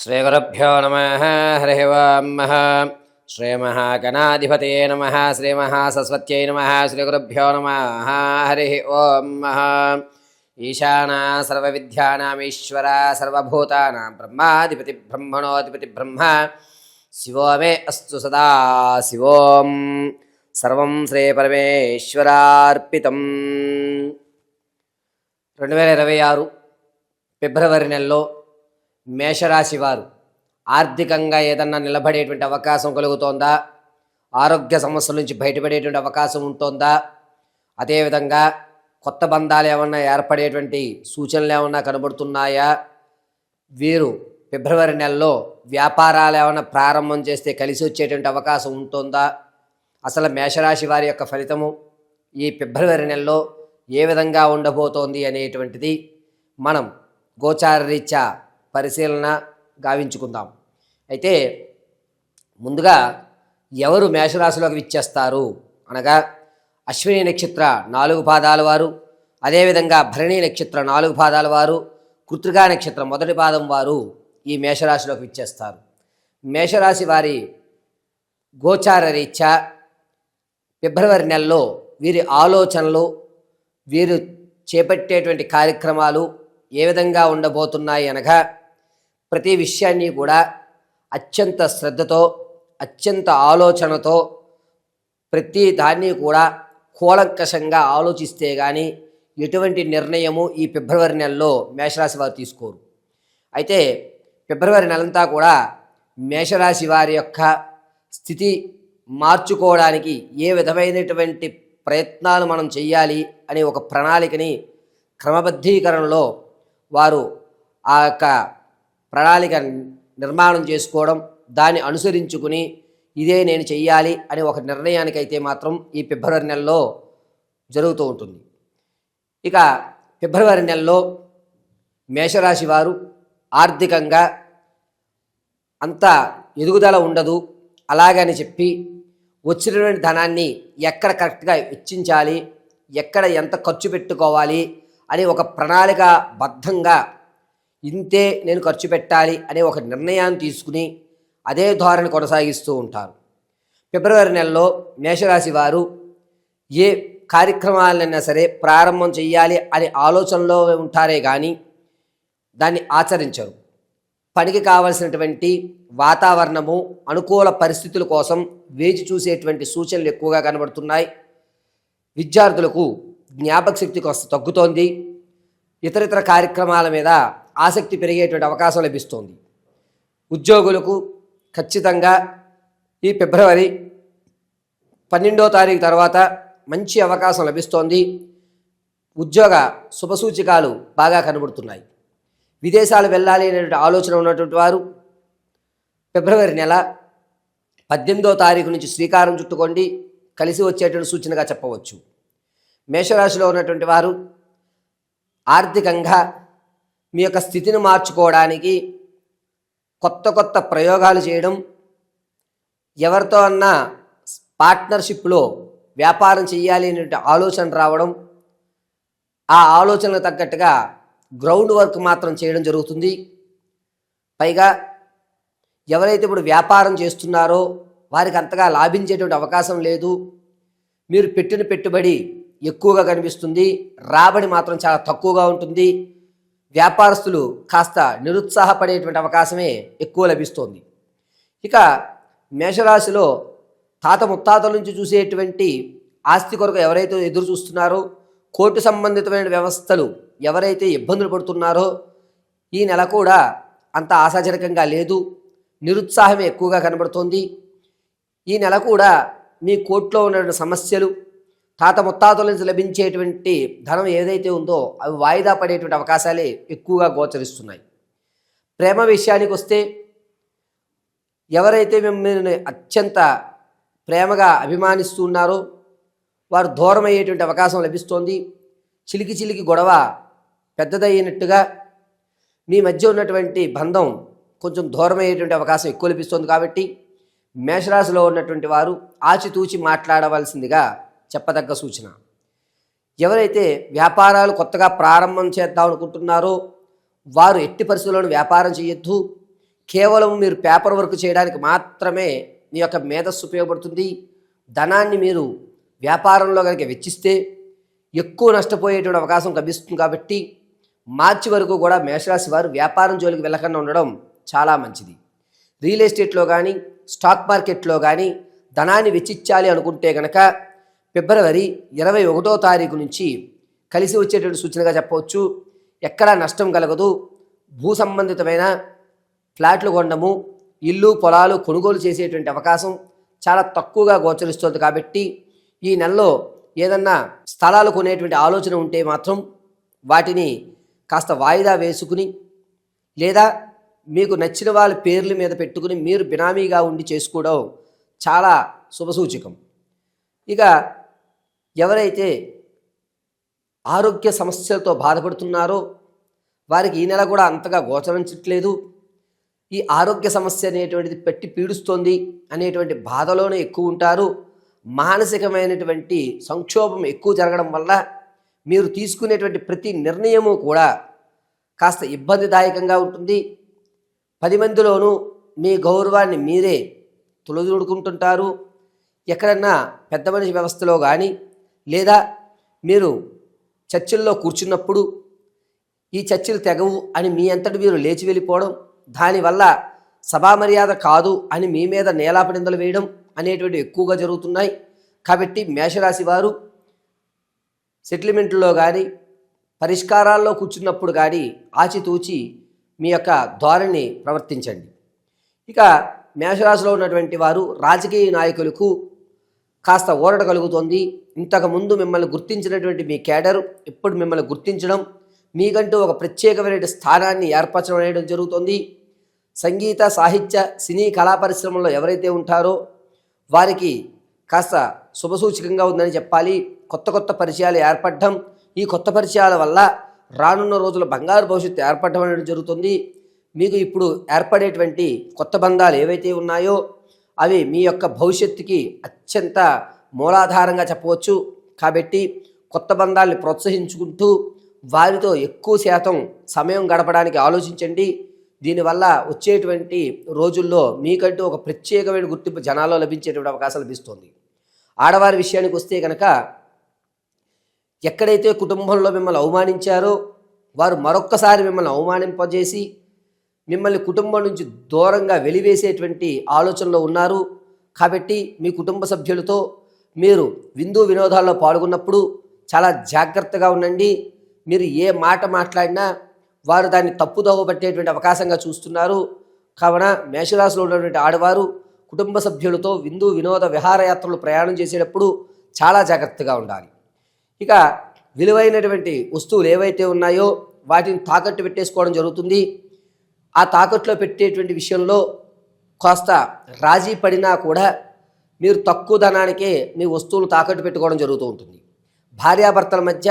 శ్రీగురుభ్యో నమ హరి ఓం శ్రీమహాగణాధిపతే నమ శ్రీమహాసరస్వత్యై నమ శ్రీగురుభ్యో నమ హరి ఓం ఈశానా సర్వవిద్యానామీశ్వర సర్వభూతానాం బ్రహ్మాధిపతి బ్రహ్మణోధిపతి బ్రహ్మ శివో మే అస్తు సదా శివోం. సర్వం శ్రీ పరమేశ్వరార్పితం. రెండు వేల ఇరవై ఆరు ఫిబ్రవరి నెలలో మేషరాశి వారు ఆర్థికంగా ఏదన్నా నిలబడేటువంటి అవకాశం కలుగుతోందా? ఆరోగ్య సమస్యల నుంచి బయటపడేటువంటి అవకాశం ఉంటుందా? అదేవిధంగా కొత్త బంధాలు ఏమన్నా ఏర్పడేటువంటి సూచనలు ఏమన్నా కనబడుతున్నాయా? వీరు ఫిబ్రవరి నెలలో వ్యాపారాలు ఏమైనా ప్రారంభం చేస్తే కలిసి వచ్చేటువంటి అవకాశం ఉంటుందా? అసలు మేషరాశి వారి యొక్క ఫలితము ఈ ఫిబ్రవరి నెలలో ఏ విధంగా ఉండబోతోంది అనేటువంటిది మనం గోచార రీత్యా పరిశీలన గావించుకుందాం. అయితే ముందుగా ఎవరు మేషరాశిలోకి విచ్చేస్తారు? అనగా అశ్విని నక్షత్ర నాలుగు పాదాల వారు అదేవిధంగా భరణి నక్షత్ర నాలుగు పాదాల వారు కృత్రికా నక్షత్రం మొదటి పాదం వారు ఈ మేషరాశిలోకి విచ్చేస్తారు. మేషరాశి వారి గోచార రీత్యా ఫిబ్రవరి నెలలో వీరి ఆలోచనలు వీరు చేపట్టేటువంటి కార్యక్రమాలు ఏ విధంగా ఉండబోతున్నాయి అనగా ప్రతి విషయాన్ని కూడా అత్యంత శ్రద్ధతో అత్యంత ఆలోచనతో ప్రతి దాన్ని కూడా కూలంకషంగా ఆలోచిస్తే కానీ ఎటువంటి నిర్ణయము ఈ ఫిబ్రవరి నెలలో మేషరాశి వారు తీసుకోరు. అయితే ఫిబ్రవరి నెలంతా కూడా మేషరాశి వారి యొక్క స్థితి మార్చుకోవడానికి ఏ విధమైనటువంటి ప్రయత్నాలు మనం చేయాలి అనే ఒక ప్రణాళికని క్రమబద్ధీకరణలో వారు ఆ యొక్క ప్రణాళిక నిర్మాణం చేసుకోవడం దాన్ని అనుసరించుకుని ఇదే నేను చెయ్యాలి అనే ఒక నిర్ణయానికైతే మాత్రం ఈ ఫిబ్రవరి నెలలో జరుగుతూ ఉంటుంది. ఇక ఫిబ్రవరి నెలలో మేషరాశి వారు ఆర్థికంగా అంత ఎదుగుదల ఉండదు. అలాగని చెప్పి వచ్చినటువంటి ధనాన్ని ఎక్కడ కరెక్ట్గా వెచ్చించాలి ఎక్కడ ఎంత ఖర్చు పెట్టుకోవాలి అని ఒక ప్రణాళిక బద్ధంగా ఇంతే నేను ఖర్చు పెట్టాలి అనే ఒక నిర్ణయాన్ని తీసుకుని అదే ధోరణి కొనసాగిస్తూ ఉంటారు. ఫిబ్రవరి నెలలో మేషరాశి వారు ఏ కార్యక్రమాలైనా సరే ప్రారంభం చేయాలి అనే ఆలోచనలో ఉంటారే కానీ దాన్ని ఆచరించరు. పనికి కావలసినటువంటి వాతావరణము అనుకూల పరిస్థితుల కోసం వేచి చూసేటువంటి సూచనలు ఎక్కువగా కనబడుతున్నాయి. విద్యార్థులకు జ్ఞాపక శక్తి కొంత తగ్గుతోంది. ఇతరితర కార్యక్రమాల మీద ఆసక్తి పెరిగేటువంటి అవకాశం లభిస్తోంది. ఉద్యోగులకు ఖచ్చితంగా ఈ ఫిబ్రవరి పన్నెండో తారీఖు తర్వాత మంచి అవకాశం లభిస్తోంది. ఉద్యోగ శుభసూచికాలు బాగా కనబడుతున్నాయి. విదేశాలు వెళ్ళాలి అనేటువంటి ఆలోచన ఉన్నటువంటి వారు ఫిబ్రవరి నెల పద్దెనిమిదో తారీఖు నుంచి శ్రీకారం చుట్టుకోండి. కలిసి వచ్చేటువంటి సూచనగా చెప్పవచ్చు. మేషరాశిలో ఉన్నటువంటి వారు ఆర్థికంగా మీ యొక్క స్థితిని మార్చుకోవడానికి కొత్త కొత్త ప్రయోగాలు చేయడం ఎవరితో అన్నా పార్ట్నర్షిప్లో వ్యాపారం చేయాలి అనే ఆలోచన రావడం ఆ ఆలోచనకు తగ్గట్టుగా గ్రౌండ్ వర్క్ మాత్రం చేయడం జరుగుతుంది. పైగా ఎవరైతే ఇప్పుడు వ్యాపారం చేస్తున్నారో వారికి అంతగా లాభించేటువంటి అవకాశం లేదు. మీరు పెట్టిన పెట్టుబడి ఎక్కువగా కనిపిస్తుంది. రాబడి మాత్రం చాలా తక్కువగా ఉంటుంది. వ్యాపారస్తులు కాస్త నిరుత్సాహపడేటువంటి అవకాశమే ఎక్కువ లభిస్తోంది. ఇక మేషరాశిలో తాత ముత్తాతల నుంచి చూసేటువంటి ఆస్తి కొరకు ఎవరైతే ఎదురు చూస్తున్నారో కోర్టు సంబంధితమైన వ్యవస్థలు ఎవరైతే ఇబ్బందులు పడుతున్నారో ఈ నెల కూడా అంత ఆశాజనకంగా లేదు. నిరుత్సాహమే ఎక్కువగా కనబడుతోంది. ఈ నెల కూడా మీ కోర్టులో ఉన్నటువంటి సమస్యలు తాత ముత్తాతల నుంచి లభించేటువంటి ధనం ఏదైతే ఉందో అవి వాయిదా పడేటువంటి అవకాశాలే ఎక్కువగా గోచరిస్తున్నాయి. ప్రేమ విషయానికి వస్తే ఎవరైతే మిమ్మల్ని అత్యంత ప్రేమగా అభిమానిస్తూ ఉన్నారో వారు దూరం అయ్యేటువంటి అవకాశం లభిస్తోంది. చిలికి చిలికి గొడవ పెద్దదయ్యినట్టుగా మీ మధ్య ఉన్నటువంటి బంధం కొంచెం దూరం అయ్యేటువంటి అవకాశం ఎక్కువ లభిస్తుంది కాబట్టి మేషరాశిలో ఉన్నటువంటి వారు ఆచితూచి మాట్లాడవలసిందిగా చెప్పదగ్గ సూచన. ఎవరైతే వ్యాపారాలు కొత్తగా ప్రారంభం చేద్దాం అనుకుంటున్నారో వారు ఎట్టి పరిస్థితుల్లోనూ వ్యాపారం చేయొద్దు. కేవలం మీరు పేపర్ వర్క్ చేయడానికి మాత్రమే మీ యొక్క మేధస్సు ఉపయోగపడుతుంది. ధనాన్ని మీరు వ్యాపారంలో కనుక వెచ్చిస్తే ఎక్కువ నష్టపోయేటువంటి అవకాశం లభిస్తుంది కాబట్టి మార్చి వరకు కూడా మేషరాశి వారు వ్యాపారం జోలికి వెళ్ళకుండా ఉండడం చాలా మంచిది. రియల్ ఎస్టేట్లో కానీ స్టాక్ మార్కెట్లో కానీ ధనాన్ని వెచ్చించాలి అనుకుంటే కనుక ఫిబ్రవరి ఇరవై ఒకటో తారీఖు నుంచి కలిసి వచ్చేటువంటి సూచనగా చెప్పవచ్చు. ఎక్కడా నష్టం కలగదు. భూ సంబంధితమైన ఫ్లాట్లు కొనడము ఇల్లు పొలాలు కొనుగోలు చేసేటువంటి అవకాశం చాలా తక్కువగా గోచరిస్తుంది కాబట్టి ఈ నెలలో ఏదన్నా స్థలాలు కొనేటువంటి ఆలోచన ఉంటే మాత్రం వాటిని కాస్త వాయిదా వేసుకుని లేదా మీకు నచ్చిన వాళ్ళ పేర్ల మీద పెట్టుకుని మీరు బినామీగా ఉండి చేసుకోవడం చాలా శుభసూచకం ఇక ఎవరైతే ఆరోగ్య సమస్యలతో బాధపడుతున్నారో వారికి ఈ నెల కూడా అంతగా గోచరించట్లేదు. ఈ ఆరోగ్య సమస్య అనేటువంటిది పెట్టి పీడుస్తోంది అనేటువంటి బాధలోనే ఎక్కువ ఉంటారు. మానసికమైనటువంటి సంక్షోభం ఎక్కువ జరగడం వల్ల మీరు తీసుకునేటువంటి ప్రతి నిర్ణయము కూడా కాస్త ఇబ్బందిదాయకంగా ఉంటుంది. పది మందిలోనూ మీ గౌరవాన్ని మీరే తులదూడుకుంటుంటారు. ఎక్కడన్నా పెద్ద మనిషి వ్యవస్థలో కానీ లేదా మీరు చర్చిల్లో కూర్చున్నప్పుడు ఈ చర్చిలు తెగవు అని మీ అంతటి మీరు లేచి వెళ్ళిపోవడం దానివల్ల సభా మర్యాద కాదు అని మీ మీద నేలాపనిందలు వేయడం అనేటువంటి ఎక్కువగా జరుగుతున్నాయి. కాబట్టి మేషరాశి వారు సెటిల్మెంట్లో కానీ పరిష్కారాల్లో కూర్చున్నప్పుడు కానీ ఆచితూచి మీ యొక్క ధోరణి ప్రవర్తించండి. ఇక మేషరాశిలో ఉన్నటువంటి వారు రాజకీయ నాయకులకు కాస్త ఊరట కలుగుతోంది. ఇంతకుముందు మిమ్మల్ని గుర్తించినటువంటి మీ కేడర్ ఇప్పుడు మిమ్మల్ని గుర్తించడం మీకంటూ ఒక ప్రత్యేకమైన స్థానాన్ని ఏర్పరచడం అనేది జరుగుతుంది. సంగీత సాహిత్య సినీ కళా పరిశ్రమలో ఎవరైతే ఉంటారో వారికి కాస్త శుభసూచకంగా ఉందని చెప్పాలి. కొత్త కొత్త పరిచయాలు ఏర్పడడం ఈ కొత్త పరిచయాల వల్ల రానున్న రోజుల బంగారు భవిష్యత్తు ఏర్పడడం అనేది జరుగుతుంది. మీకు ఇప్పుడు ఏర్పడేటువంటి కొత్త బంధాలు ఏవైతే ఉన్నాయో అవి మీ యొక్క భవిష్యత్తుకి అత్యంత మూలాధారంగా చెప్పవచ్చు. కాబట్టి కొత్త బంధాల్ని ప్రోత్సహించుకుంటూ వారితో ఎక్కువ శాతం సమయం గడపడానికి ఆలోచించండి. దీనివల్ల వచ్చేటువంటి రోజుల్లో మీకంటూ ఒక ప్రత్యేకమైన గుర్తింపు జనాల్లో లభించేటువంటి అవకాశం లభిస్తుంది. ఆడవారి విషయానికి వస్తే కనుక ఎక్కడైతే కుటుంబంలో మిమ్మల్ని అవమానించారో వారు మరొక్కసారి మిమ్మల్ని అవమానింపజేసి మిమ్మల్ని కుటుంబం నుంచి దూరంగా వెలివేసేటువంటి ఆలోచనలో ఉన్నారు. కాబట్టి మీ కుటుంబ సభ్యులతో మీరు విందు వినోదాల్లో పాల్గొన్నప్పుడు చాలా జాగ్రత్తగా ఉండండి. మీరు ఏ మాట మాట్లాడినా వారు దాన్ని తప్పుదోవ పట్టేటువంటి అవకాశంగా చూస్తున్నారు. కావున మేషరాశిలో ఉన్నటువంటి ఆడవారు కుటుంబ సభ్యులతో విందు వినోద విహారయాత్రలు ప్రయాణం చేసేటప్పుడు చాలా జాగ్రత్తగా ఉండాలి. ఇక విలువైనటువంటి వస్తువులు ఏవైతే ఉన్నాయో వాటిని తాకట్టు పెట్టేసుకోవడం జరుగుతుంది. ఆ తాకట్టులో పెట్టేటువంటి విషయంలో కాస్త రాజీ పడినా కూడా మీరు తక్కువ ధనానికే మీ వస్తువులు తాకట్టు పెట్టుకోవడం జరుగుతూ ఉంటుంది. భార్యాభర్తల మధ్య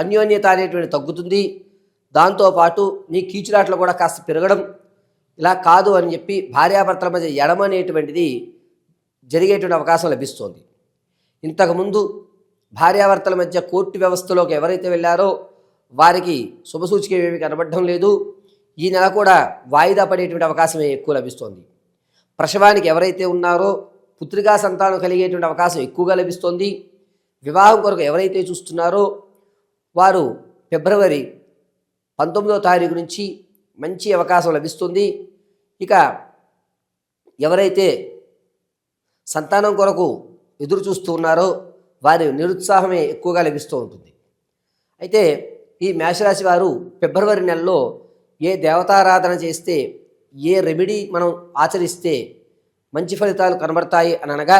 అన్యోన్యత అనేటువంటి తగ్గుతుంది. దాంతోపాటు మీ కీచులాట్లు కూడా కాస్త పెరగడం ఇలా కాదు అని చెప్పి భార్యాభర్తల మధ్య ఎడమ అనేటువంటిది జరిగేటువంటి అవకాశం లభిస్తుంది. ఇంతకుముందు భార్యాభర్తల మధ్య కోర్టు వ్యవస్థలోకి ఎవరైతే వెళ్ళారో వారికి శుభసూచిక ఏమీ కనబడడం లేదు. ఈ నెల కూడా వాయిదా పడేటువంటి అవకాశమే ఎక్కువ లభిస్తోంది. ప్రసవానికి ఎవరైతే ఉన్నారో పుత్రికా సంతానం కలిగేటువంటి అవకాశం ఎక్కువగా లభిస్తోంది. వివాహం కొరకు ఎవరైతే చూస్తున్నారో వారు ఫిబ్రవరి పంతొమ్మిదో తారీఖు నుంచి మంచి అవకాశం లభిస్తుంది. ఇక ఎవరైతే సంతానం కొరకు ఎదురు చూస్తూ ఉన్నారో వారి నిరుత్సాహమే ఎక్కువగా లభిస్తూ ఉంటుంది. అయితే ఈ మేషరాశి వారు ఫిబ్రవరి నెలలో ఏ దేవతారాధన చేస్తే ఏ రెమెడీ మనం ఆచరిస్తే మంచి ఫలితాలు కనబడతాయి అని అనగా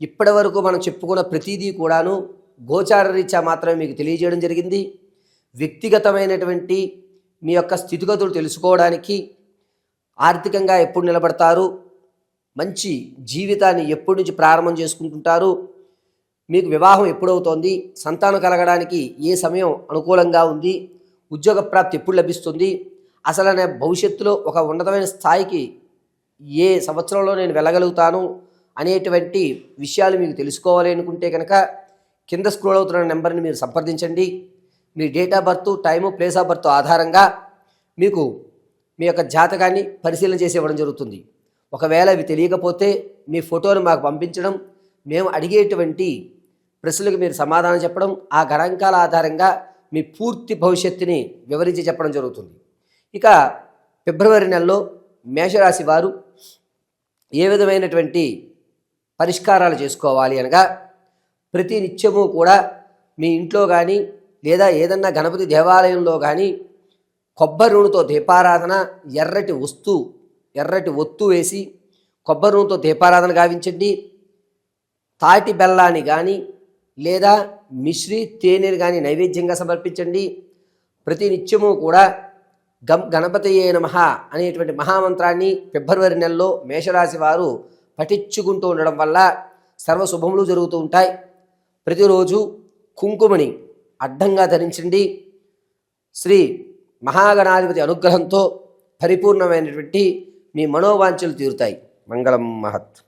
ఇప్పటి వరకు మనం చెప్పుకున్న ప్రతిదీ కూడాను గోచార రీత్యా మాత్రమే మీకు తెలియజేయడం జరిగింది. వ్యక్తిగతమైనటువంటి మీ యొక్క స్థితిగతులు తెలుసుకోవడానికి ఆర్థికంగా ఎప్పుడు నిలబడతారు మంచి జీవితాన్ని ఎప్పటి నుంచి ప్రారంభం చేసుకుంటుంటారు మీకు వివాహం ఎప్పుడవుతోంది సంతానం కలగడానికి ఏ సమయం అనుకూలంగా ఉంది ఉద్యోగ ప్రాప్తి ఎప్పుడు లభిస్తుంది? అసలు నా భవిష్యత్తులో ఒక ఉన్నతమైన స్థాయికి ఏ సంవత్సరంలో నేను వెళ్ళగలుగుతాను అనేటువంటి విషయాలు మీకు తెలుసుకోవాలి అనుకుంటే కనుక కింద స్క్రోల్ అవుతున్న నెంబర్ని మీరు సంప్రదించండి. మీ date of birth time place of birth ఆధారంగా మీకు మీ యొక్క జాతకాన్ని పరిశీలన చేసి ఇవ్వడం జరుగుతుంది. ఒకవేళ అవి తెలియకపోతే మీ ఫోటోను మాకు పంపించడం మేము అడిగేటువంటి ప్రశ్నలకు మీరు సమాధానం చెప్పడం ఆ గణాంకాల ఆధారంగా మీ పూర్తి భవిష్యత్తుని వివరించి చెప్పడం జరుగుతుంది. ఇక ఫిబ్రవరి నెలలో మేషరాశి వారు ఏ విధమైనటువంటి పరిష్కారాలు చేసుకోవాలి అనగా ప్రతి నిత్యము కూడా మీ ఇంట్లో కానీ లేదా ఏదన్నా గణపతి దేవాలయంలో కానీ కొబ్బరి నూనెతో దీపారాధన ఎర్రటి వస్తు ఎర్రటి ఒత్తు వేసి కొబ్బరి నూనెతో దీపారాధన గావించండి. తాటి బెల్లాన్ని కానీ లేదా మిశ్రి తేనెలు కానీ నైవేద్యంగా సమర్పించండి. ప్రతి నిత్యము కూడా గం గణపతయే మహా అనేటువంటి మహామంత్రాన్ని ఫిబ్రవరి నెలలో మేషరాశి వారు పఠించుకుంటూ ఉండడం వల్ల సర్వశుభములు జరుగుతూ ఉంటాయి. ప్రతిరోజు కుంకుమని అడ్డంగా ధరించండి. శ్రీ మహాగణాధిపతి అనుగ్రహంతో పరిపూర్ణమైనటువంటి మీ మనోవాంఛలు తీరుతాయి. మంగళం మహత్.